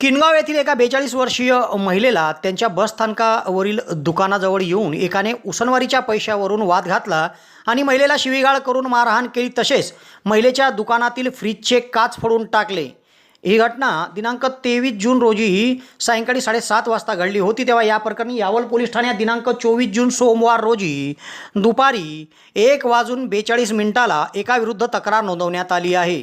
किनगाव येथील एका बेचाळीस वर्षीय महिलेला त्यांच्या बसस्थानकावरील दुकानाजवळ येऊन एकाने उसनवारीच्या पैशावरून वाद घातला आणि महिलेला शिवीगाळ करून मारहाण केली. तसेच महिलेच्या दुकानातील फ्रीजचे काच फोडून टाकले. ही घटना दिनांक तेवीस जून रोजी सायंकाळी साडेसात वाजता घडली होती. तेव्हा या प्रकरणी यावल पोलीस ठाण्यात दिनांक चोवीस जून सोमवार रोजी दुपारी एक वाजून बेचाळीस मिनिटाला एकाविरुद्ध तक्रार नोंदवण्यात आली आहे.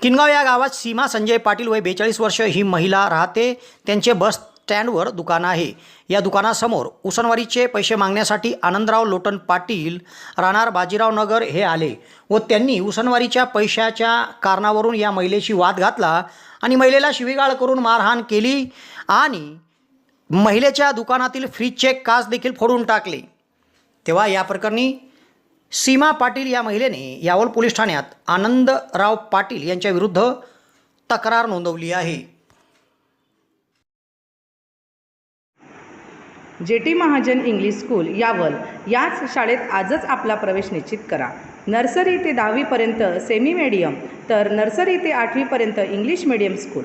किनगाव या गावात सीमा संजय पाटील वय बेचाळीस वर्ष. ही महिला राहते. त्यांचे बस स्टँडवर दुकान आहे. या दुकानासमोर उसनवारीचे पैसे मागण्यासाठी आनंदराव लोटन पाटील राहणार बाजीराव नगर हे आले व त्यांनी उसनवारीच्या पैशाच्या कारणावरून या महिलेशी वाद घातला आणि महिलेला शिवीगाळ करून मारहाण केली आणि महिलेच्या दुकानातील फ्रीजचे काच देखील फोडून टाकले. तेव्हा या प्रकरणी सीमा पाटील या महिलेने यावल पोलीस ठाण्यात आनंदराव पाटील यांच्या विरुद्ध तक्रार नोंदवली आहे. J T Mahajan English school Yawal याच शाळेत आजच आपला प्रवेश निश्चित करा. नर्सरी ते दहावीपर्यंत सेमी मीडियम तर नर्सरी ते आठवीपर्यंत इंग्लिश मीडियम स्कूल